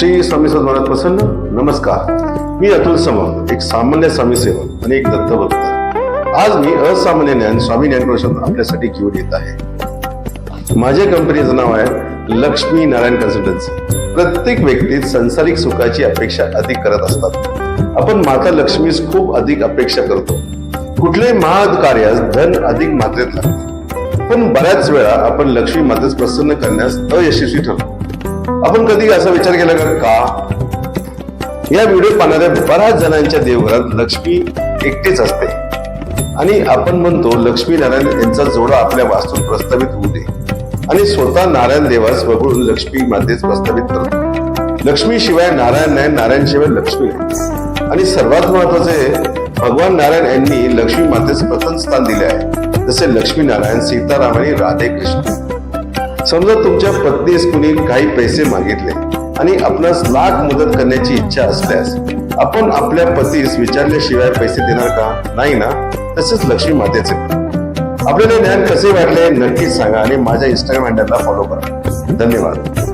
श्री स्वामी सद्मानाथ प्रसन्न नमस्कार. मी अतुल समर एक सामान्य स्वामी सेवक आणि एक दत्तभक्त आज मी असामान्य ज्ञान स्वामी ज्ञान प्रवचन आपल्यासाठी घेऊन येत आहे. माझ्या कंपनीचं नाव आहे लक्ष्मी नारायण कन्सल्टन्सी प्रत्येक व्यक्तीत संसारिक सुखाची अपेक्षा अधिक करत असतात. आपण माता लक्ष्मीस खूप अधिक अपेक्षा करतो. कुठल्याही महाद कार्यास धन अधिक मात्रेत लागते. पण बऱ्याच वेळा आपण लक्ष्मी मातेस प्रसन्न करण्यास अयशस्वी ठरतो. आपण कधी असा विचार केला का? का? या व्हिडिओ पाहणाऱ्या बऱ्याच जणांच्या देवघरात लक्ष्मी एकटीच असते. आणि आपण म्हणतो लक्ष्मी नारायण यांचा जोडा आपल्या वास्तूत प्रस्तावित होऊ दे. आणि स्वतः नारायण देवास वगळून लक्ष्मी मातेच प्रस्तावित करतो लक्ष्मी शिवाय नारायण नाही नारायण शिवाय लक्ष्मी आणि सर्वात महत्त्वाचे भगवान नारायण यांनी लक्ष्मी मातेस प्रथम स्थान दिले आहे. जसे लक्ष्मी नारायण सीताराम आणि राधे कृष्ण समजा तुमच्या पत्नीस कुणी काही पैसे मागितले आणि आपणास लाख मदत करण्याची इच्छा असल्यास आपण आपल्या पतीस विचारल्याशिवाय पैसे देणार का? नाही ना? तसेच लक्ष्मी मातेचे. आपल्याला ज्ञान कसे वाटले नक्कीच सांगा आणि माझ्या इंस्टाग्राम हँडलला फॉलो करा. धन्यवाद.